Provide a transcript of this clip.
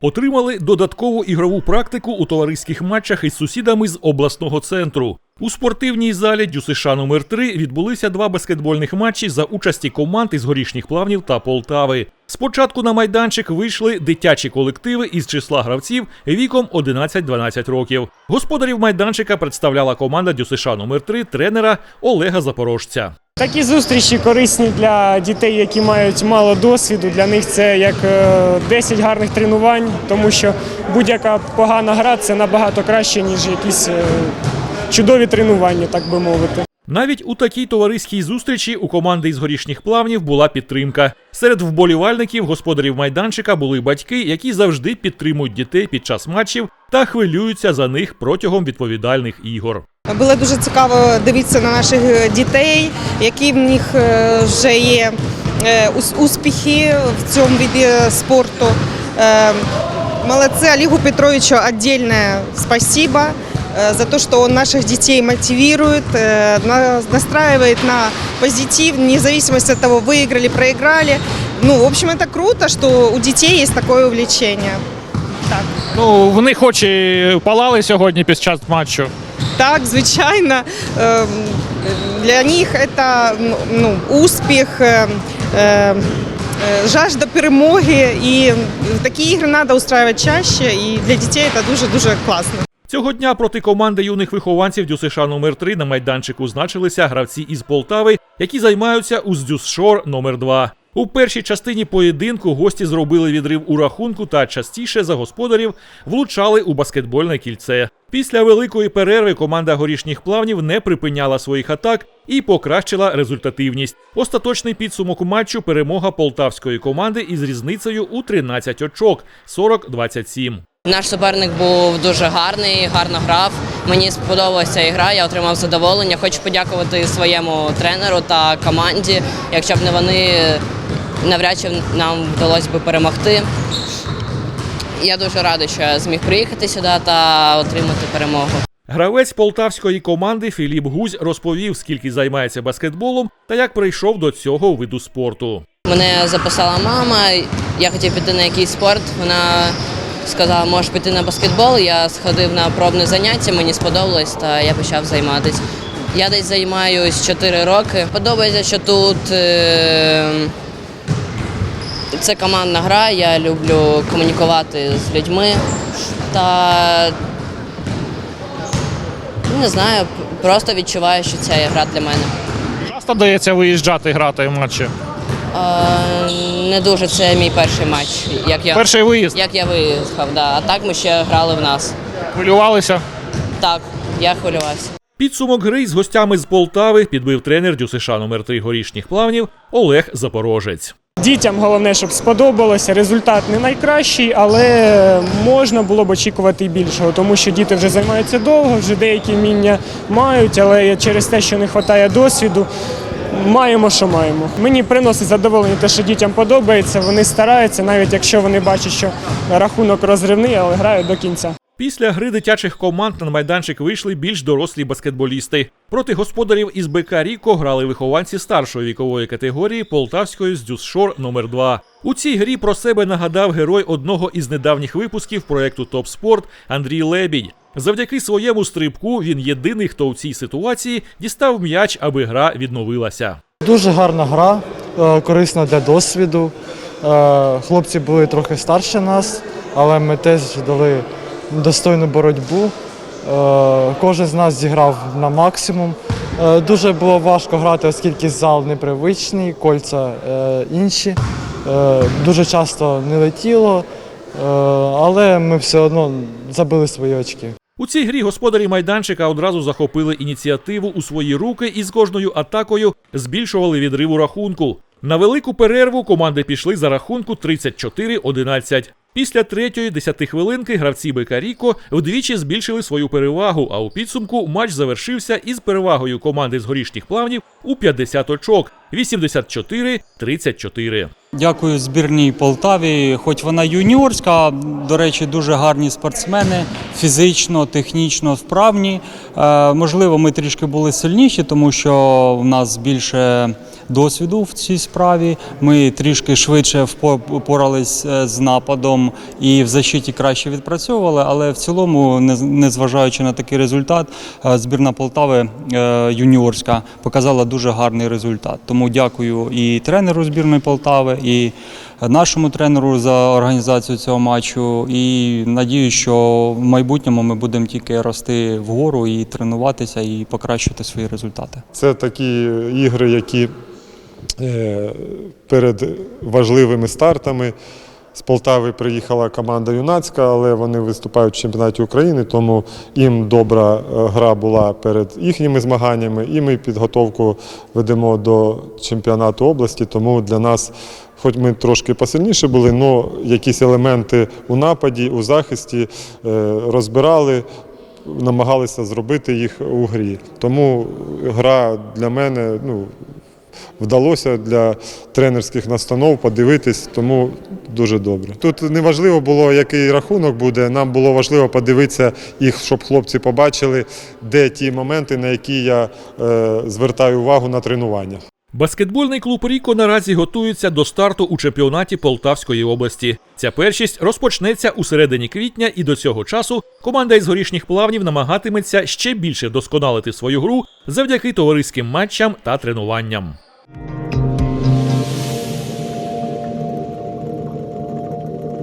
отримали додаткову ігрову практику у товариських матчах із сусідами з обласного центру. У спортивній залі ДЮСШ номер 3 відбулися два баскетбольних матчі за участі команд із горішніх плавнів та Полтави. Спочатку на майданчик вийшли дитячі колективи із числа гравців віком 11-12 років. Господарів майданчика представляла команда ДЮСШ номер 3 тренера Олега Запорожця. Такі зустрічі корисні для дітей, які мають мало досвіду. Для них це як е, 10 гарних тренувань, тому що будь-яка погана гра це набагато краще, ніж якісь е, чудові тренування, так би мовити. Навіть у такій товариській зустрічі у команди із горішніх плавнів була підтримка. Серед вболівальників господарів майданчика були батьки, які завжди підтримують дітей під час матчів та хвилюються за них протягом відповідальних ігор. Було дуже цікаво дивитися на наших е, дітей, які в них е, вже є е, ус- успіхи в цьому виді спорту. Е, Молодцы Олегу Петровичу отдельное спасибо э, за то, что он наших детей мотивирует, э, на- настраивает на позитив, вне зависимости от того, выиграли, проиграли. Ну, в общем, это круто, что у детей есть такое увлечение. Так. Ну, вони хоч і палали сьогодні під час матчу. Так, звичайно, Ем, для них це ну, успіх, е, е, е, жажда перемоги. І такі ігри треба устраювати чаще, і для дітей це дуже-дуже класно. Цього дня проти команди юних вихованців ДЮСШ номер 3 на майданчику значилися гравці із Полтави, які займаються у Здюсшор номер 2 У першій частині поєдинку гості зробили відрив у рахунку та частіше за господарів влучали у баскетбольне кільце. Після великої перерви команда горішніх плавнів не припиняла своїх атак і покращила результативність. Остаточний підсумок матчу перемога полтавської команди із різницею у 13 очок 40-27. Наш суперник був дуже гарний, гарно грав. Мені сподобалася ігра, я отримав задоволення. Хочу подякувати своєму тренеру та команді. Якщо б не вони, навряд чи нам вдалося б перемогти. Я дуже радий, що я зміг приїхати сюди та отримати перемогу. Гравець полтавської команди Філіп Гузь розповів, скільки займається баскетболом та як прийшов до цього виду спорту. Мене записала мама, я хотів піти на якийсь спорт. Вона сказала, можеш піти на баскетбол. Я сходив на пробне заняття, мені сподобалось, та я почав займатися. Я десь займаюсь 4 роки. Подобається, що тут е, це командна гра, я люблю комунікувати з людьми. Та не знаю, просто відчуваю, що це гра для мене. Часто дається виїжджати грати в матчі. Е, не дуже це мій перший матч. Як я, Перший виїзд. як я виїхав, да. а так ми ще грали в нас. Хвилювалися. Так, я хвилювався. Підсумок гри з гостями з Полтави підбив тренер ДЮСШ номер 3 горішніх плавнів Олег Запорожець. Дітям головне, щоб сподобалося. Результат не найкращий, але можна було б очікувати і більшого, тому що діти вже займаються довго, вже деякі вміння мають, але через те, що не вистачає досвіду, маємо, що маємо. Мені приносить задоволення те, що дітям подобається. Вони стараються, навіть якщо вони бачать, що рахунок розривний, але грають до кінця. Після гри дитячих команд на майданчик вийшли більш дорослі баскетболісти. Проти господарів із БК Ріко грали вихованці старшої вікової категорії Полтавської з Дюсшор номер 2 У цій грі про себе нагадав герой одного із недавніх випусків проекту Топ Спорт Андрій Лебідь. Завдяки своєму стрибку він єдиний, хто у цій ситуації дістав м'яч, аби гра відновилася. Дуже гарна гра, е, корисна для досвіду. Е, Хлопці були трохи старше нас, але ми теж дали достойну боротьбу. Е, Кожен з нас зіграв на максимум. Е, Дуже було важко грати, оскільки зал непривичний, кольця е, інші. Дуже часто не летіло, але ми все одно забили свої очки. У цій грі господарі майданчика одразу захопили ініціативу у свої руки і з кожною атакою збільшували відрив у рахунку. На велику перерву команди пішли за рахунку 34-11. Після третьої десятихвилинки гравці БК Ріко вдвічі збільшили свою перевагу, а у підсумку матч завершився із перевагою команди з горішніх плавнів у 50 очок 84-34. Дякую збірній Полтаві. Хоч вона юніорська, до речі, дуже гарні спортсмени, фізично, технічно вправні. Е, можливо, ми трішки були сильніші, тому що в нас більше досвіду в цій справі. Ми трішки швидше впорались е, з нападом і в защиті краще відпрацьовували, але в цілому, не- незважаючи на такий результат, е, збірна Полтави юніорська показала дуже гарний результат. Тому дякую і тренеру збірної Полтави, і нашому тренеру за організацію цього матчу. І надію, що в майбутньому ми будемо тільки рости вгору і тренуватися, і покращувати свої результати. Це такі ігри, які е, перед важливими стартами. З Полтави приїхала команда юнацька, але вони виступають в чемпіонаті України, тому їм добра е, гра була перед їхніми змаганнями, і ми підготовку ведемо до чемпіонату області. Тому для нас, хоч ми трошки посильніше були, але якісь елементи у нападі, у захисті е, розбирали намагалися зробити їх у грі. Тому гра для мене ну, вдалося для тренерських настанов подивитись, тому дуже добре. Тут не важливо було, який рахунок буде. Нам було важливо подивитися їх, щоб хлопці побачили, де ті моменти, на які я е, звертаю увагу на тренуваннях. Баскетбольний клуб Ріко наразі готується до старту у чемпіонаті Полтавської області. Ця першість розпочнеться у середині квітня, і до цього часу команда із горішніх плавнів намагатиметься ще більше вдосконалити свою гру завдяки товариським матчам та тренуванням.